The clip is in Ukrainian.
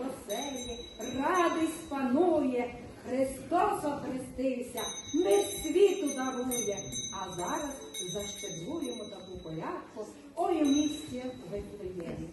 оселі, радість панує, Христос охрестився, ми світу дарує. А зараз защедрую таку полярку, ой у місті Вифлеємі.